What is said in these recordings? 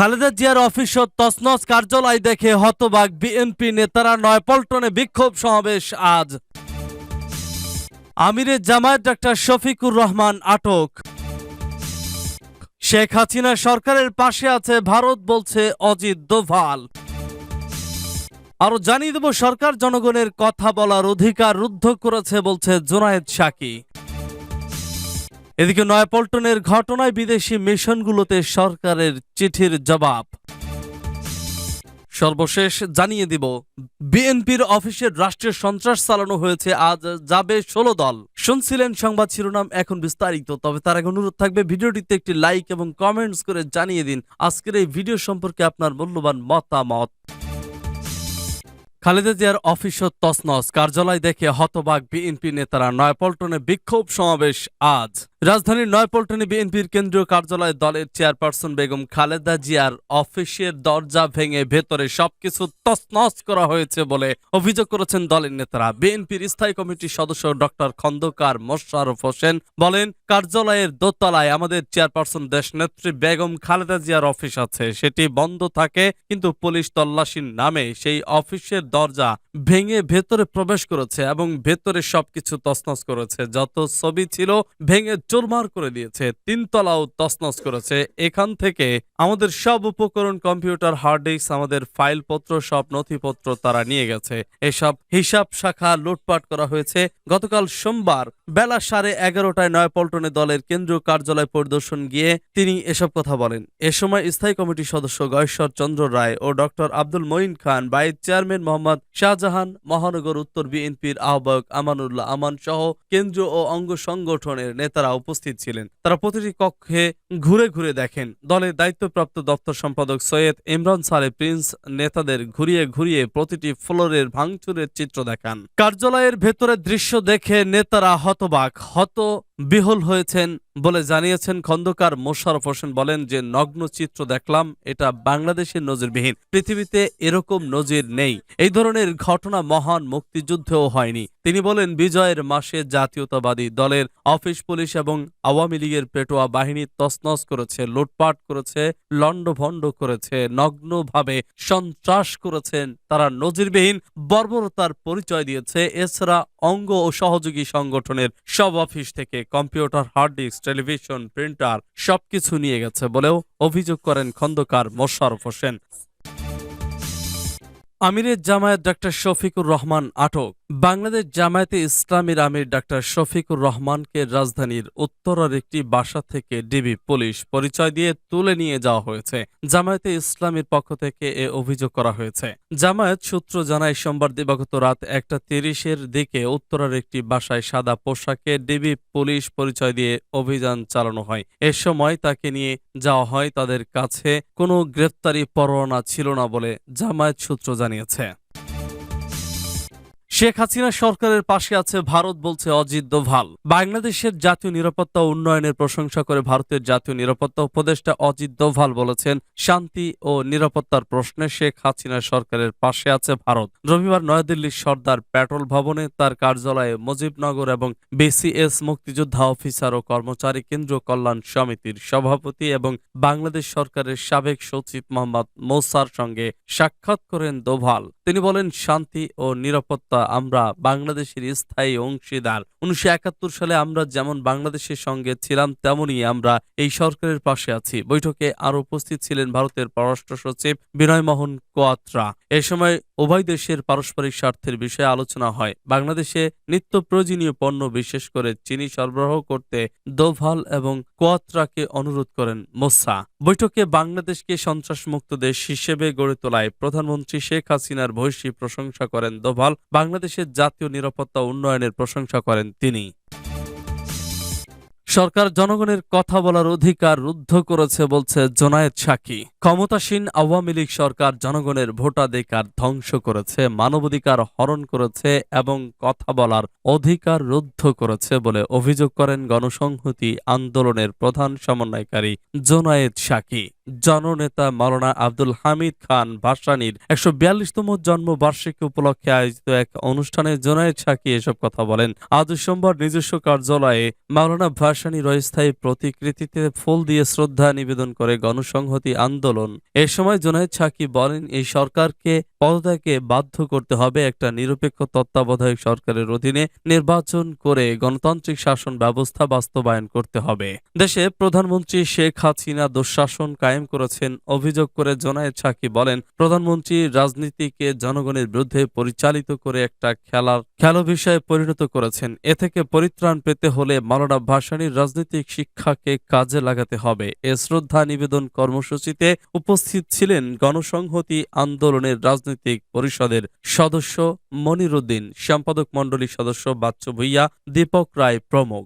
খালেদা জিয়ার অফিস ও তসনস কার্যালয় দেখে হতবাক বিএনপি নেতারা নয়পল্টনে বিক্ষোভ সমাবেশ আজ। আমিরের জামায়াত ডাক্তার শফিকুর রহমান আটক। শেখ হাসিনা সরকারের পাশে আছে ভারত বলছে অজিত দোভাল। আরও জানিয়ে দেব সরকার জনগণের কথা বলার অধিকার রুদ্ধ করেছে বলছে জোনায়েদ সাকি। এদিকে নয়াপল্টনের ঘটনায় বিদেশি মিশনগুলোতে সরকারের চিঠির জবাব। সর্বশেষ জানিয়ে দিব, বিএনপির অফিসের রাষ্ট্রীয় সন্ত্রাস চালানো হয়েছে, আজ যাবে ষোলো দল। শুনছিলেন সংবাদ শিরোনাম এখন বিস্তারিত, তবে তার আগে অনুরোধ থাকবে, ভিডিওটিতে একটি লাইক এবং কমেন্টস করে জানিয়ে দিন। আজকের এই ভিডিও সম্পর্কে আপনার মূল্যবান মতামত। খালেদা জিয়ার অফিস ও তসনস কার্যালয় দেখে হতবাক বিএনপি নেতারা নয়াপল্টনে বিক্ষোভ সমাবেশ আজ। রাজধানীর নয়াপল্টনে বিএনপির কেন্দ্রীয় কার্যালয়ে দলের চেয়ারপারসন বেগম খালেদা জিয়ার অফিসের দরজা ভেঙে ভেতরে সবকিছু তছনছ করা হয়েছে বলে অভিযোগ করেছেন দলের নেতারা। বিএনপির স্থায়ী কমিটির সদস্য ডক্টর খন্দকার মোশাররফ হোসেন বলেন, কার্যালয়ের দোতলায় আমাদের চেয়ারপারসন দেশনেত্রী বেগম খালেদা জিয়ার অফিস আছে। সেটি বন্ধ থাকে, কিন্তু পুলিশ তল্লাশির নামে সেই অফিসের দরজা ভেঙে ভেতরে প্রবেশ করেছে এবং ভেতরে সবকিছু তছনছ করেছে। যত ছবি ছিল ভেঙে চুরমার করে দিয়েছে, তিনতলাও তছনছ করেছে। এখান থেকে আমাদের সব উপকরণ, কম্পিউটার, হার্ড ডিস্ক, আমাদের ফাইলপত্র, সব নথিপত্র তারা নিয়ে গেছে। এসব হিসাব শাখা লুটপাট করা হয়েছে। গতকাল সোমবার বেলা সাড়ে এগারোটায় নয়াপল্টনে দলের কেন্দ্রীয় কার্যালয় পরিদর্শন গিয়ে তিনি এসব কথা বলেন। এ সময় স্থায়ী কমিটির সদস্য গয়েশ্বর চন্দ্র রায় ও doctor Abdul Moyeen Khan, vice chairman Mohammad Shahjahan মহানগর উত্তর বিএনপির আহ্বায়ক আমানুল্লাহ আমান সহ কেন্দ্রীয় ও অঙ্গ সংগঠনের নেতারা উপস্থিত ছিলেন। তারা প্রতিটি কক্ষে ঘুরে ঘুরে দেখেন। দলের দায়িত্বপ্রাপ্ত দপ্তর সম্পাদক সৈয়দ ইমরান সালে প্রিন্স নেতাদের ঘুরিয়ে ঘুরিয়ে প্রতিটি ফ্লোরের ভাঙচুরের চিত্র দেখান। কার্যালয়ের ভেতরে দৃশ্য দেখে নেতারা হতবাক। হত বিহল হয়েছেন বলে জানিয়েছেন খন্দকার মোশারফ হোসেন। বলেন যে, নগ্ন চিত্র দেখলাম, এটা বাংলাদেশের নজিরবিহীন। পৃথিবীতে এরকম নজির নেই। এই ধরনের ঘটনা মহান মুক্তিযুদ্ধেও হয়নি। তিনি বলেন, বিজয়ের মাসে জাতীয়তাবাদী দলের অফিস পুলিশ এবং আওয়ামী লীগের পেটোয়া বাহিনী তছনছ করেছে, লুটপাট করেছে, লণ্ডভণ্ড করেছে, নগ্নভাবে সন্ত্রাস করেছেন তারা নজিরবিহীন বর্বরতার পরিচয় দিয়েছে। এছাড়া অঙ্গ ও সহযোগী সংগঠনের সব অফিস থেকে computer, hard disk, television, printer সবকিছু নিয়ে গেছে বলেও অভিযোগ করেন খন্দকার মোশাররফ হোসেন। আমিরের জামায়াত ডাক্তার শফিকুর রহমান আটক। বাংলাদেশ জামায়াতে ইসলামীর আমির ডাক্তার শফিকুর রহমানকে রাজধানীর উত্তরার একটি বাসা থেকে ডিবি পুলিশ পরিচয় দিয়ে তুলে নিয়ে যাওয়া হয়েছে। জামায়াতে ইসলামীর পক্ষ থেকে এ অভিযোগ করা হয়েছে। জামায়াত সূত্র জানায়, সোমবার দিবাগত রাত একটা তিরিশের দিকে উত্তরার একটি বাসায় সাদা পোশাকে ডিবি পুলিশ পরিচয় দিয়ে অভিযান চালানো হয়। এ সময় তাকে নিয়ে যাওয়া হয়, তাদের কাছে কোনো গ্রেপ্তারি পরোয়ানা ছিল না বলে জামায়াত সূত্র জানিয়েছে। শেখ হাসিনা সরকারের পাশে আছে ভারত বলছে অজিত দোভাল। বাংলাদেশের জাতীয় নিরাপত্তা উন্নয়নের প্রশংসা করে ভারতের জাতীয় নিরাপত্তা উপদেষ্টা অজিত দোভাল বলেছেন, শান্তি ও নিরাপত্তার প্রশ্নে শেখ হাসিনা সরকারের পাশে আছে ভারত। রবিবার নয়াদিল্লির সর্দার পেট্রোল ভবনে তার কার্যালয়ে মুজিবনগর এবং বিসিএস মুক্তিযোদ্ধা অফিসার ও কর্মচারী কেন্দ্র কল্যাণ সমিতির সভাপতি এবং বাংলাদেশ সরকারের সাবেক সচিব মোহাম্মদ মৌসার সঙ্গে সাক্ষাৎ করেন দোভাল। তিনি বলেন, শান্তি ও নিরাপত্তা আমরা বাংলাদেশের স্থায়ী অংশীদার। উনিশশো একাত্তর সালে আমরা যেমন বাংলাদেশের সঙ্গে ছিলাম তেমনি আমরা এই সরকারের পাশে আছি। বৈঠকে আরও উপস্থিত ছিলেন ভারতের পররাষ্ট্র সচিব বিনয় মোহন কোয়াত্রা। এ সময় উভয় দেশের পারস্পরিক স্বার্থের বিষয়ে আলোচনা হয়। বাংলাদেশে নিত্য প্রয়োজনীয় পণ্য, বিশেষ করে চিনি সরবরাহ করতে দোভাল এবং কোয়াত্রাকে অনুরোধ করেন মোসা। বৈঠকে বাংলাদেশকে সন্ত্রাসমুক্ত দেশ হিসেবে গড়ে তোলায় প্রধানমন্ত্রী শেখ হাসিনার ভৈষী প্রশংসা করেন দোভাল। বাংলাদেশের জাতীয় নিরাপত্তা উন্নয়নের প্রশংসা করেন তিনি। সরকার জনগণের কথা বলার অধিকার রুদ্ধ করেছে বলছে জোনায়েদ সাকি। ক্ষমতাসীন আওয়ামী লীগ সরকার জনগণের ভোটাধিকার ধ্বংস করেছে, মানবাধিকার হরণ করেছে এবং কথা বলার অধিকার রুদ্ধ করেছে বলে অভিযোগ করেন গণসংহতি আন্দোলনের প্রধান সমন্বয়কারী জোনায়েদ সাকি। জননেতা মাওলানা আব্দুল হামিদ খান ভাসানীর একশো বিয়াল্লিশতম জন্মবার্ষিকী উপলক্ষে আয়োজিত এক অনুষ্ঠানে জোনায়েদ সাকি এসব কথা বলেন। আজ সোমবার নিজস্ব কার্যালয়ে মাওলানা ভাসানী ভাসানীর অস্থায়ী প্রতিকৃতিতে ফুল দিয়ে শ্রদ্ধা নিবেদন করে গণসংহতি আন্দোলন। এ সময় জোনায়েদ সাকি বলেন, এই সরকারকে পদত্যাগে বাধ্য করতে হবে একটা নিরপেক্ষ তত্ত্বাবধায়ক সরকারের অধীনে নির্বাচন করে গণতান্ত্রিক শাসন ব্যবস্থা বাস্তবায়ন করতে হবে। দেশে প্রধানমন্ত্রী শেখ হাসিনা দুঃশাসন কায়েম করেছেন অভিযোগ করে জোনায়েদ সাকি বলেন, প্রধানমন্ত্রী রাজনীতিকে জনগণের বিরুদ্ধে পরিচালিত করে একটা খেলার খেলো বিষয়ে পরিণত করেছেন। এ থেকে পরিত্রাণ পেতে হলে মাওলানা ভাসানীর রাজনৈতিক শিক্ষাকে কাজে লাগাতে হবে। এ শ্রদ্ধা নিবেদন কর্মসূচিতে উপস্থিত ছিলেন গণসংহতি আন্দোলনের রাজনৈতিক পরিষদের সদস্য মনিরুদ্দিন, সম্পাদক মণ্ডলীর সদস্য বাচ্চু ভুইয়া, দীপক রায় প্রমুখ।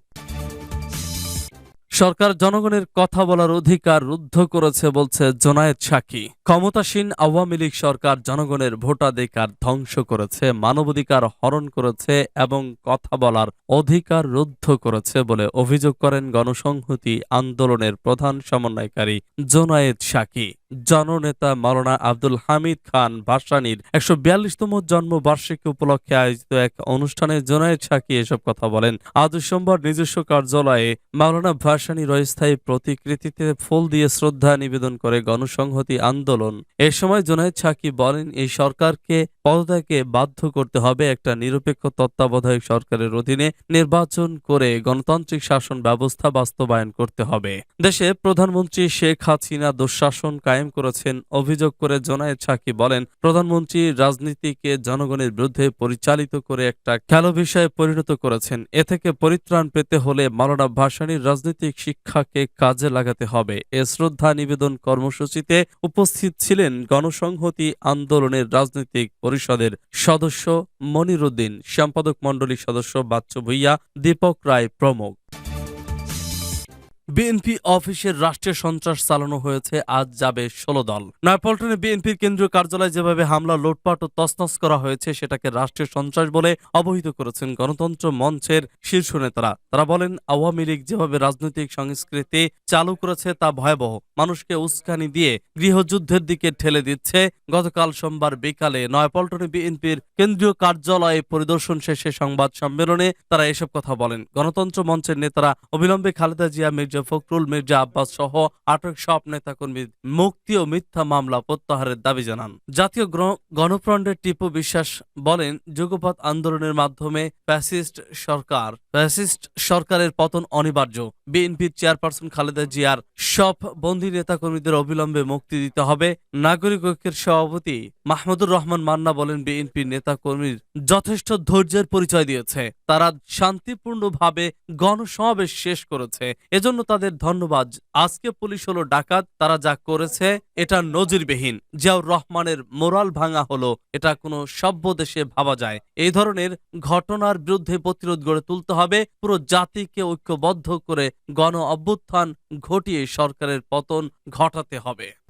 সরকার জনগণের কথা বলার অধিকার রুদ্ধ করেছে বলছে জোনায়েদ সাকি। ক্ষমতাসীন আওয়ামী লীগ সরকার জনগণের ভোটাধিকার ধ্বংস করেছে, মানবাধিকার হরণ করেছে এবং কথা বলার অধিকার রুদ্ধ করেছে বলে অভিযোগ করেন গণসংহতি আন্দোলনের প্রধান সমন্বয়কারী জোনায়েদ সাকি। জননেতা মাওলানা আব্দুল হামিদ খান ভাসানির একশো বিয়াল্লিশতম জন্মবার্ষিকী উপলক্ষে আয়োজিত এক অনুষ্ঠানে জোনায়েদ সাকি এসব কথা বলেন। আজ সোমবার নিজস্ব কার্যালয়ে মাওলানা ভাসানির অস্থায়ী প্রতিকৃতিতে ফুল দিয়ে শ্রদ্ধা নিবেদন করে গণসংহতি আন্দোলন। এ সময় জোনায়েদ সাকি বলেন, এই সরকারকে পদত্যাগে বাধ্য করতে হবে একটা নিরপেক্ষ তত্ত্বাবধায়ক সরকারের অধীনে নির্বাচন করে গণতান্ত্রিক শাসন ব্যবস্থা বাস্তবায়ন করতে হবে। দেশে প্রধানমন্ত্রী শেখ হাসিনা দুঃশাসন কায়েম করেছেন, অভিযোগ করে জোনায়েদ সাকি বলেন, প্রধানমন্ত্রী রাজনীতিকে জনগণের বিরুদ্ধে পরিচালিত করে একটা খেলো বিষয়ে পরিণত করেছেন। এ থেকে পরিত্রাণ পেতে হলে মাওলানা ভাসানীর রাজনৈতিক শিক্ষাকে কাজে লাগাতে হবে। এ শ্রদ্ধা নিবেদন কর্মসূচিতে উপস্থিত ছিলেন গণসংহতি আন্দোলনের রাজনৈতিক পরিষদের সদস্য মনিরুদ্দিন সম্পাদক মণ্ডলীর সদস্য বাচ্চু ভুইয়া দীপক রায় প্রমুখ। বিএনপি অফিসের রাষ্ট্রীয় সন্ত্রাস চালানো হয়েছে, আজ যাবে ষোলো দল। নয়াপল্টনে বিএনপির কেন্দ্রীয় কার্যালয়ে যেভাবে হামলা, লুটপাট ও তছনছ করা হয়েছে, সেটাকে রাষ্ট্রীয় সন্ত্রাস বলে অবহিত করেছেন গণতন্ত্র মঞ্চের শীর্ষ নেতারা। তারা বলেন, আওয়ামী লীগ যেভাবে রাজনৈতিক সংস্কৃতি চালু করেছে, তা ভয়াবহ। মানুষকে উস্কানি দিয়ে গৃহযুদ্ধের দিকে ঠেলে দিচ্ছে। গতকাল সোমবার বিকালে নয়াপল্টনে বিএনপির কেন্দ্রীয় কার্যালয়ে পরিদর্শন শেষে সংবাদ সম্মেলনে তারা এসব কথা বলেন। গণতন্ত্র মঞ্চের নেতারা অবিলম্বে খালেদা জিয়া, মির্জা ফখরুল, মির্জা আব্বাস সহ আটক সব নেতাকর্মীর মুক্তি ও মিথ্যা মামলা প্রত্যাহারের দাবি জানান। জাতীয় গণফ্রন্টের টিপু বিশ্বাস বলেন যুগপথ আন্দোলনের মাধ্যমে ফ্যাসিস্ট সরকার ফ্যাসিস্ট সরকারের পতন অনিবার্য। বিএনপির চেয়ারপারসন খালেদা জিয়ার সব বন্দী নেতাকর্মীদের অবিলম্বে মুক্তি দিতে হবে। নাগরিক ঐক্যের সভাপতি মাহমুদুর রহমান মান্না বলেন, বিএনপির নেতাকর্মীর যথেষ্ট ধৈর্যের পরিচয় দিয়েছে। তারা শান্তিপূর্ণভাবে গণসমাবেশ শেষ করেছে। এজন্য তাদের ধন্যবাদ। আজকে পুলিশ হলো ডাকাত, তারা যা করেছে, এটা নজিরবিহীন। জিয়াউর রহমানের মোরাল ভাঙা হলো, এটা কোনো সভ্য দেশে ভাবা যায়। এই ধরনের ঘটনার বিরুদ্ধে প্রতিরোধ গড়ে তুলতে হবে। পুরো জাতিকে ঐক্যবদ্ধ করে গণ অভ্যুত্থান ঘটিয়ে সরকারের পতন ঘটাতে হবে।